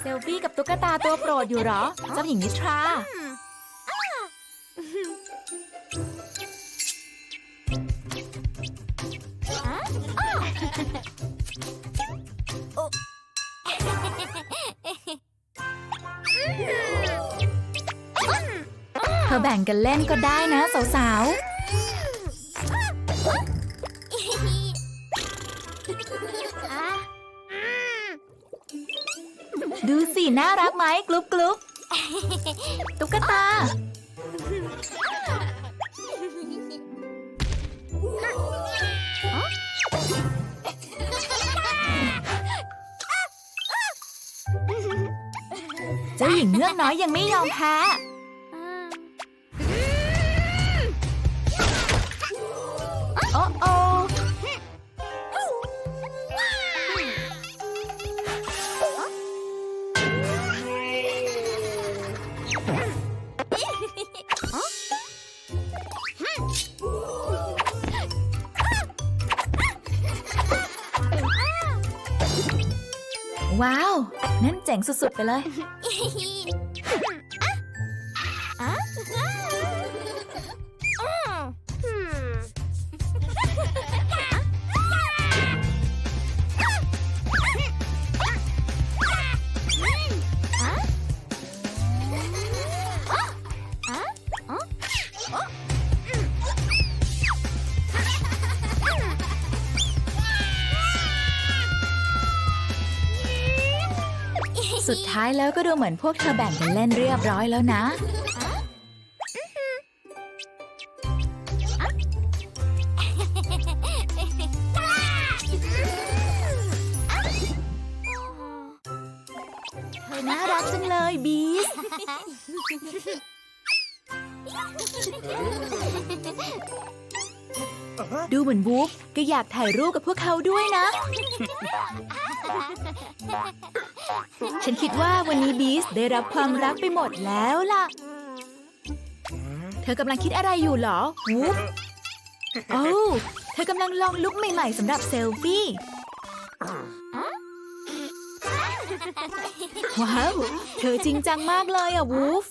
เซลฟี่กับตุ๊กตาตัวโปรดอยู่เหรอ เจ้าหญิงนิทรา เธอแบ่งกันเล่นก็ได้นะสาวๆ น่ารักไหมกลุ๊บกลุ๊บตุ๊กตา เจ้าหญิงเงือกน้อยยังไม่ยอมแพ้าว นั่นเจ๋งสุดๆไปเลย ท้ายแล้วก็ดูเหมือนพวกเธอแบ่งกันเล่นเรียบร้อยแล้วนะ เธอน่ารักจังเลยบีส ดูเหมือนวูฟก็อยากถ่ายรูปกับพวกเขาด้วยนะ ฉันคิดว่าวันนี้บีสได้รับความรักไปหมดแล้วล่ะ เธอกำลังคิดอะไรอยู่เหรอ วูฟโอ้เธอกำลังลองลุคใหม่ ๆสำหรับเซลฟี่ว้าว เธอจริงจังมากเลยอะวูฟ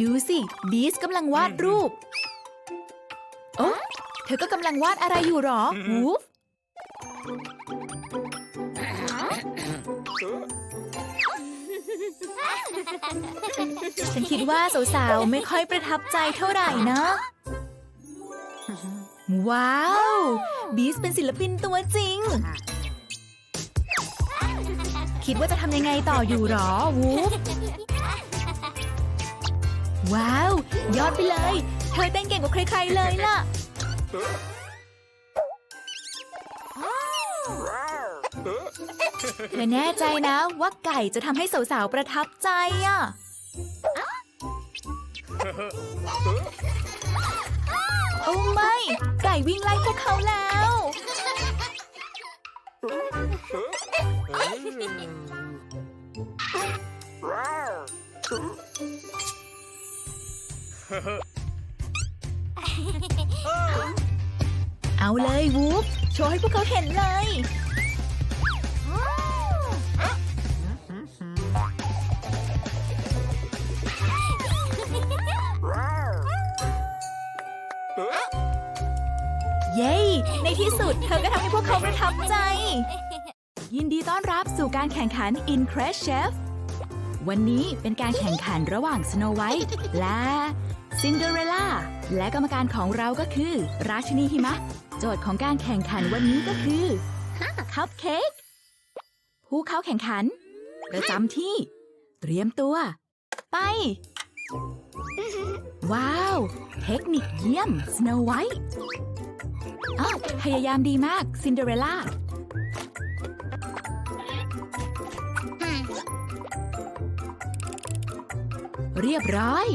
ดูสิบีสกำลังวาดรูป โอ้เธอก็กำลังวาดอะไรอยู่หรอวูฟฉันคิดว่าสาวๆ ไม่ค่อยประทับใจเท่าไหร่นะ ว้าว บีสเป็นศิลปินตัวจริง คิดว่าจะทำยังไงต่ออยู่หรอวูฟ ว้าว ยอดไปเลย เธอเต้นเก่งกว่าใครๆเลยล่ะ เธอแน่ใจนะว่าไก่จะทำให้สาวๆประทับใจอะโอ้ไม่ ไก่วิ่งไล่พวกเขาแล้ว เอาเลยวูฟโชว์ให้พวกเขาเห็นเลย เย้ ในที่สุดเธอก็ทำให้พวกเขาประทับใจ ยินดีต้อนรับสู่การแข่งขัน In Crash Chef วันนี้เป็นการแข่งขันระหว่าง Snow White และ Cinderella และกรรมการของเราก็คือ ราชินีหิมะ โจทย์ของการแข่งขันวันนี้ก็คือคัพเค้กผู้เข้าแข่งขัน ประจำที่ เตรียมตัว ไป ว้าว เทคนิคเยี่ยม Snow White อ้าวพยายามดีมากซินเดอเรลล่าเรียบร้อย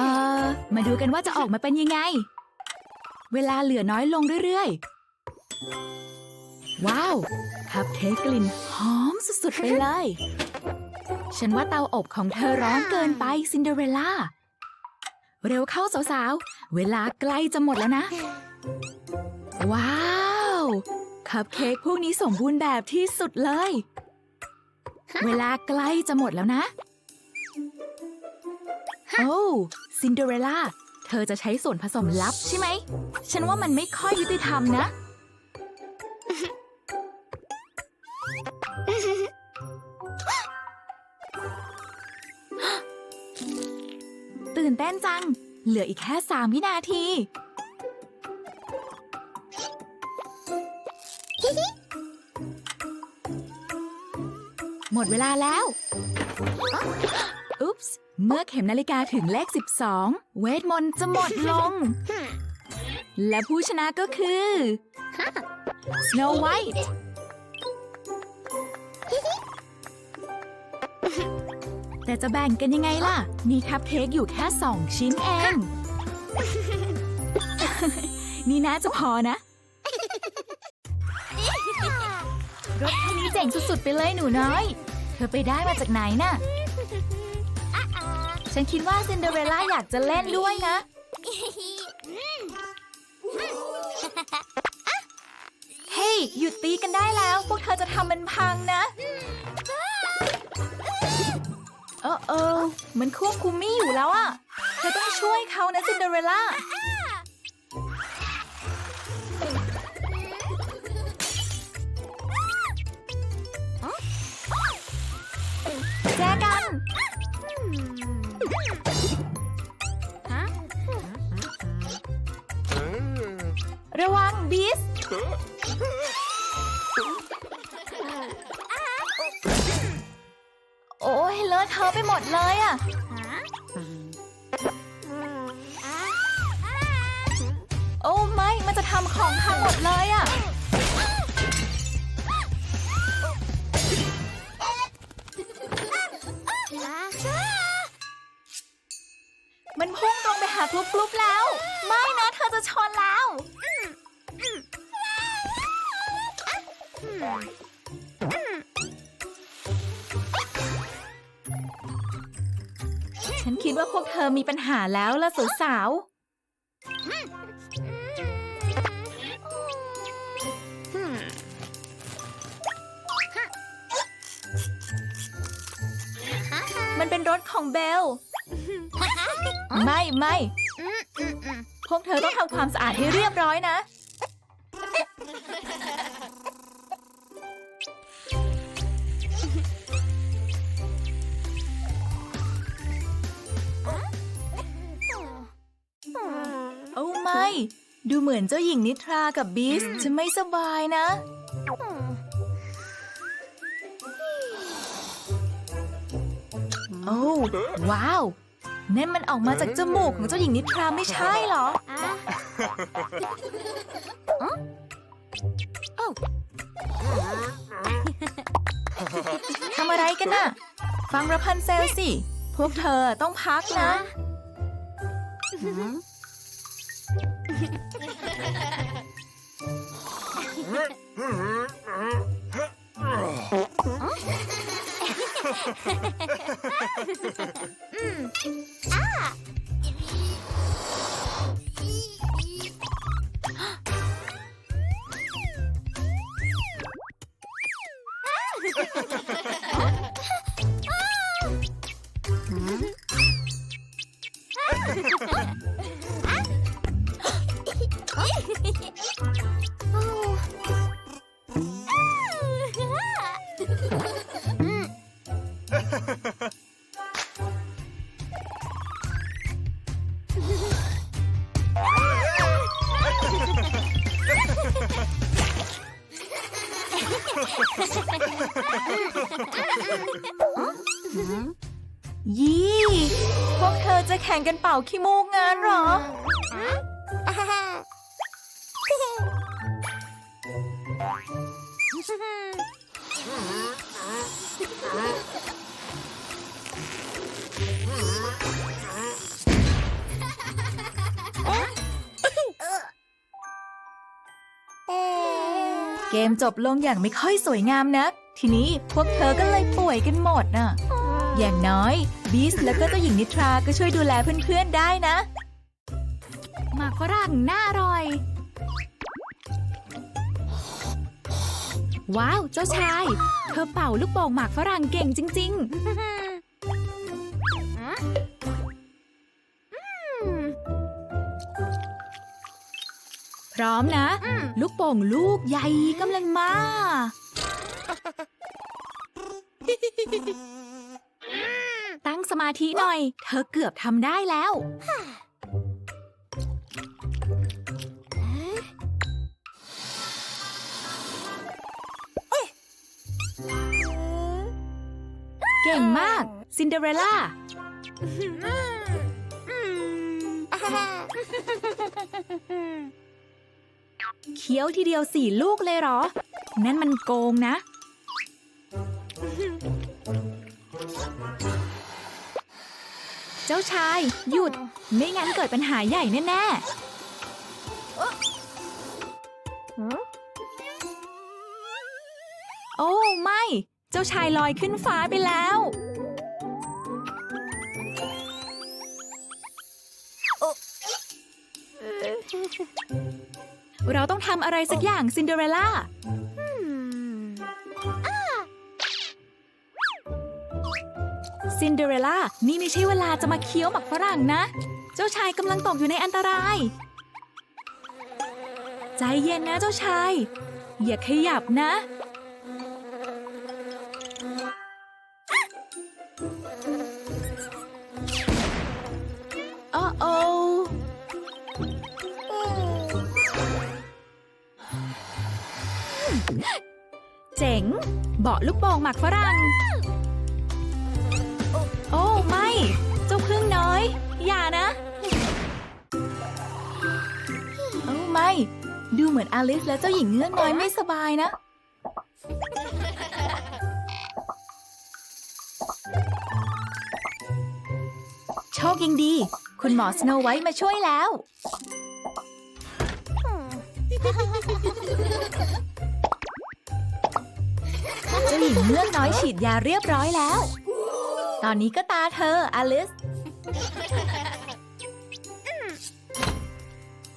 อ่อมาดูกันว่าจะออกมาเป็นยังไง เวลาเหลือน้อยลงเรื่อยๆ ว้าว คัพเค้กกลิ่นหอมสุดๆ ไปเลย ฉันว่าเตาอบของเธอร้อนเกินไปซินเดอเรลล่า เร็วเข้าสาวๆ เวลาใกล้จะหมดแล้วนะ ว้าวคัพเค้กพวกนี้สมบูรณ์แบบที่สุดเลย เวลาใกล้จะหมดแล้วนะ โอ้ซินเดอเรลล่า เธอจะใช้ส่วนผสมลับใช่ไหม ฉันว่ามันไม่ค่อยยุติธรรมนะ ตื่นเต้นจัง เหลืออีกแค่สามวินาที หมดเวลาแล้ว เมื่อเข็มนาฬิกาถึงเลข 12 เวทมนต์จะหมดลง และผู้ชนะก็คือ Snow White แต่จะแบ่งกันยังไงล่ะ มีคัพเค้กอยู่แค่สองชิ้นเอง นี่น่าจะพอนะ รถคันนี้เจ๋งสุดๆไปเลยหนูน้อย เธอไปได้มาจากไหนน่ะ ฉันคิดว่าซินเดอเรลล่าอยากจะเล่นด้วยนะ เฮ้ยหยุดตีกันได้แล้ว พวกเธอจะทำมันพังนะเออเออมันควบคุมไม่อยู่แล้วอะเธอต้องช่วยเขานะซินเดอเรลล่า เลยอะโอ้ไม่ มันจะทำของพังหมดเลยอะมันพุ่งตรงไปหากรุ๊ปกรุ๊ปแล้ว ไม่นะ เธอจะชนแล้ว คิดว่าพวกเธอมีปัญหาแล้วล่ะสาวๆมันเป็นรถของเบล ไม่ไม่พวกเธอต้องทำความสะอาดให้เรียบร้อยนะ เหมือนเจ้าหญิงนิทรากับบีสจะไม่สบายนะ โอ้ว้าว นั่นมันออกมาจากจมูกของเจ้าหญิงนิทราไม่ใช่เหรอทำอะไรกันน่ะ ฟังระพันเซลสิ พวกเธอต้องพักนะ ยี่ พวกเธอจะแข่งกันเป่าขี้มูกงานเหรอ เกมจบลงอย่างไม่ค่อยสวยงามนัก ทีนี้พวกเธอก็เลยป่วยกันหมดน่ะ อย่างน้อยบีสแล้วก็เจ้าหญิงนิทราก็ช่วยดูแลเพื่อนๆได้นะหมากฝรั่งน่าอร่อย ว้าว เจ้าชาย เธอเป่าลูกโป่งหมากฝรั่งเก่งจริง ๆ พร้อมนะ ลูกโป่งลูกใหญ่กำลังมา สมาธิหน่อย เธอเกือบทำได้แล้ว เก่งมาก ซินเดอเรลล่า เคี้ยวทีเดียวสี่ลูกเลยเหรอ นั่นมันโกงนะ เจ้าชาย หยุด ไม่งั้นเกิดปัญหาใหญ่แน่ๆ โอ้ ไม่ เจ้าชายลอยขึ้นฟ้าไปแล้ว เราต้องทำอะไรสักอย่างซินเดอเรลล่า ซินเดอเรลล่า นี่ไม่ใช่เวลาจะมาเคี้ยวหมักฝรั่งนะ เจ้าชายกำลังตกอยู่ในอันตราย ใจเย็นนะเจ้าชาย อย่าขยับนะโอ้โอเจ๋ง เบาะลูกโป่งหมักฝรั่ง โอ้ไม่ เจ้าพึ่งน้อย อย่านะ โอ้ไม่ ดูเหมือนอลิสและเจ้าหญิงเงือกน้อยไม่สบายนะ โชคยังดี คุณหมอสโนไวท์มาช่วยแล้ว เจ้าหญิงเงือกน้อยฉีดยาเรียบร้อยแล้ว ตอนนี้ก็ตาเธอ อลิส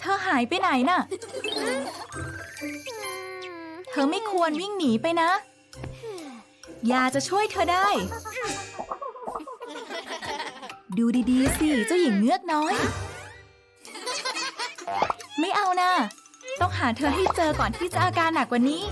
เธอหายไปไหนน่ะ เธอไม่ควรวิ่งหนีไปนะ ยาจะช่วยเธอได้ ดูดีๆสิเจ้าหญิงเงือกน้อย ไม่เอานะ ต้องหาเธอให้เจอก่อนที่จะอาการหนักกว่านี้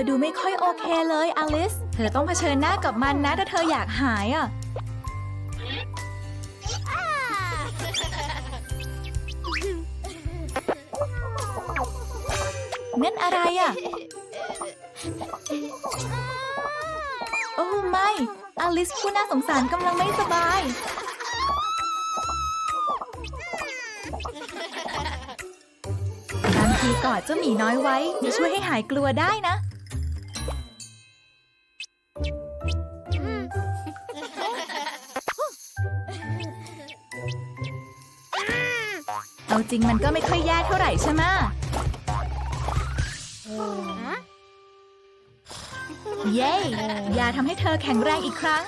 อดูไม่ค่อยโอเคเลยอลิส เธอต้องเผชิญหน้ากับมันนะถ้าเธออยากหายอะ นั่นอะไรอะ โอ้ไม่อลิสผู้น่าสงสารกำลังไม่สบายบางทีกอดเจ้าหมีน้อยไว้จะช่วยให้หายกลัวได้นะ จริงมันก็ไม่ค่อยแย่เท่าไหร่ใช่ไหมะเย้อย่าทำให้เธอแข็งแรงอีกครั้ง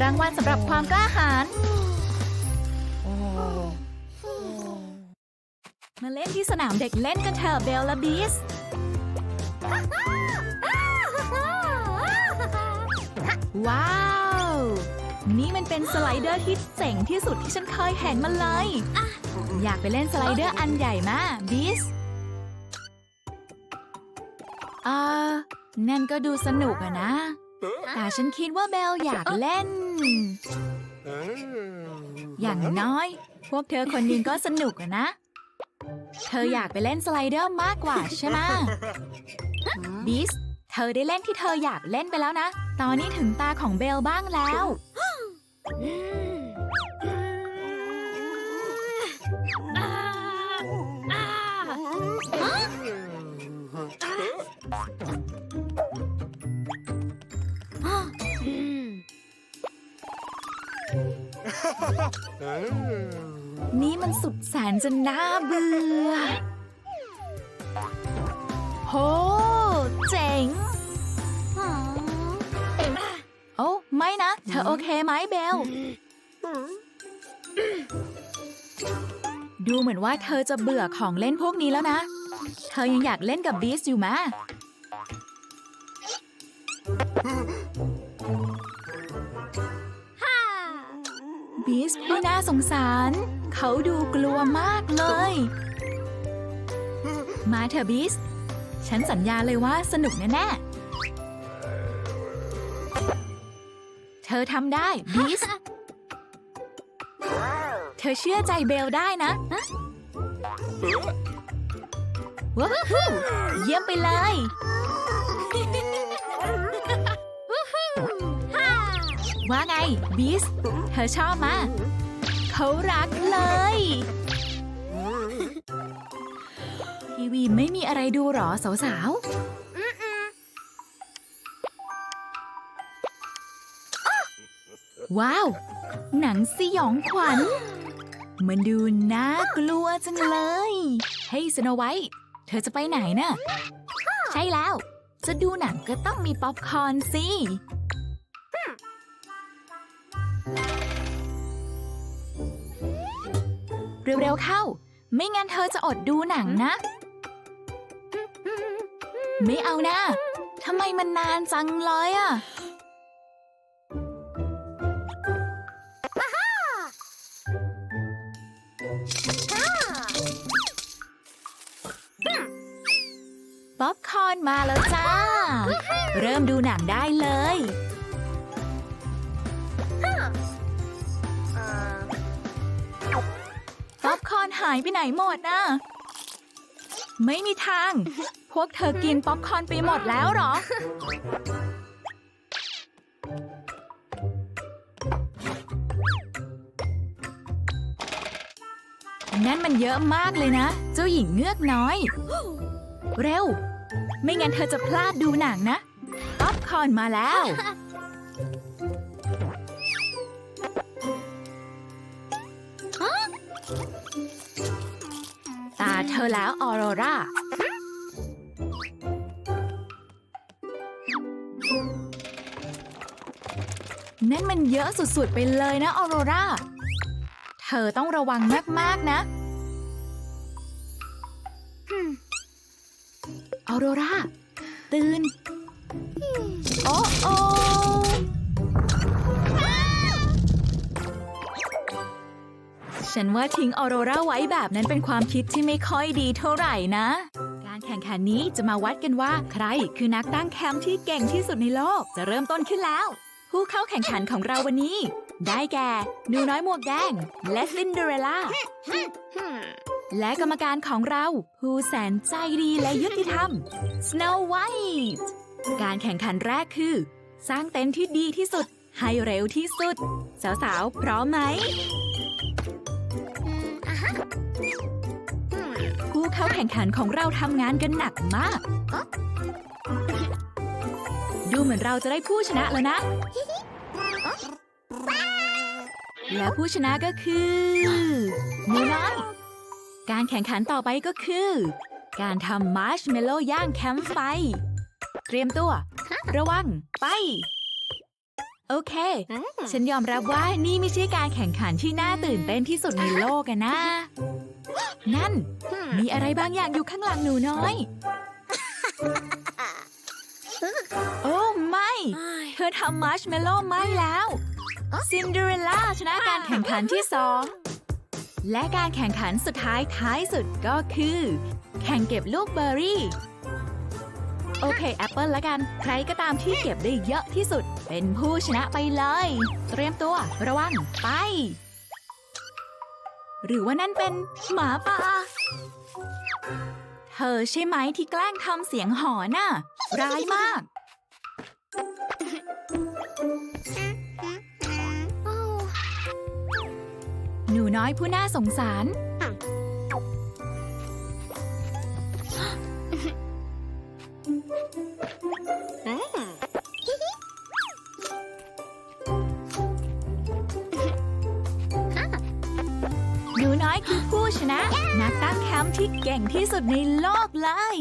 รางวัลสำหรับความกล้าหาญมาเล่นที่สนามเด็กเล่นกันเถอะเบลและบีสว้าว นี่มันเป็นสไลเดอร์ที่เจ๋งที่สุดที่ฉันเคยเห็นมาเลยอยากไปเล่นสไลเดอร์อันใหญ่มาบีสอ่านั่นก็ดูสนุกอะนะ แต่ฉันคิดว่าเบลอยากเล่น อย่างน้อย พวกเธอคนหนึงก็สนุกอะนะ เธออยากไปเล่นสไลเดอร์มากกว่าใช่ไหมบีสเธอได้เล่นที่เธออยากเล่นไปแล้วนะ ตอนนี้ถึงตาของเบลบ้างแล้ว นี่มันสุดแสนจะน่าเบื่อโห เธอโอเคไหมเบล ดูเหมือนว่าเธอจะเบื่อของเล่นพวกนี้แล้วนะ เธอยังอยากเล่นกับบีสอยู่มะบีสผู้น่าสงสาร เขาดูกลัวมากเลย มาเถอะบีส ฉันสัญญาเลยว่าสนุกแน่ๆ ธอทำได้บีสเธอเชื่อใจเบลได้นะว้าวเยี่ยมไปเลยว่าไงบีสเธอชอบมาเขารักเลยทีวีไม่มีอะไรดูหรอสาวๆ ว้าว หนังสยองขวัญ มันดูน่ากลัวจังเลยเฮ้ยสโนไวท์เธอจะไปไหนน่ะ ใช่แล้ว จะดูหนังก็ต้องมีป๊อปคอร์นสิ เร็วๆเข้า ไม่งั้นเธอจะอดดูหนังนะ ไม่เอานะทำไมมันนานจังเลยอะ ป๊อปคอร์นมาแล้วจ้า เริ่มดูหนังได้เลย ป๊อปคอร์นหายไปไหนหมดน่ะ ไม่มีทาง พวกเธอกินป๊อปคอร์นไปหมดแล้วเหรอ นั่นมันเยอะมากเลยนะ เจ้าหญิงเงือกน้อย เร็ว ไม่งั้นเธอจะพลาดดูหนังนะ ป๊อปคอร์นมาแล้ว ตาเธอแล้วออโรรานั่นมันเยอะสุดๆไปเลยนะออโรรา เธอต้องระวังมากๆนะ ออโรราตื่น โอ้โอฉันว่าทิ้งออโรราไว้แบบนั้นเป็นความคิดที่ไม่ค่อยดีเท่าไหร่นะ การแข่งขันนี้จะมาวัดกันว่าใครคือนักตั้งแคมป์ที่เก่งที่สุดในโลก จะเริ่มต้นขึ้นแล้ว ผู้เข้าแข่งขันของเราวันนี้ ได้แก่หนูน้อยหมวกแดงและซินเดอเรลล่า และกรรมการของเรา ผู้แสนใจดีและยุติธรรม Snow White การแข่งขันแรกคือ สร้างเต็นท์ที่ดีที่สุด ให้เร็วที่สุด สาวๆ พร้อมไหมผู้เข้าแข่งขันของเราทำงานกันหนักมาก ดูเหมือนเราจะได้ผู้ชนะแล้วนะ และผู้ชนะก็คือหนูน้อย การแข่งขันต่อไปก็คือ การทำมาร์ชเมลโล่ย่างแคมป์ไฟ เตรียมตัว ระวัง ไป โอเค ฉันยอมรับว่านี่ไม่ใช่การแข่งขันที่น่าตื่นเต้นที่สุดในโลกอะนะ นั่น มีอะไรบางอย่างอยู่ข้างหลังหนูน้อย โอ้ไม่ เธอทำมาร์ชเมลโล่ไหม้แล้ว ซินเดอเรลล่าชนะการแข่งขันที่สอง และการแข่งขันสุดท้ายท้ายสุดก็คือ แข่งเก็บลูกเบอร์รี่ โอเคแอปเปิลละกัน ใครก็ตามที่เก็บได้เยอะที่สุด เป็นผู้ชนะไปเลย เตรียมตัว ระวัง ไป หรือว่านั่นเป็นหมาป่า เธอใช่ไหมที่แกล้งทำเสียงหอน่ะ ร้ายมาก หนูน้อยผู้น่าสงสาร หนูน้อยคือผู้ชนะ นักตั้งแคมป์ที่เก่งที่สุดในโลกเลย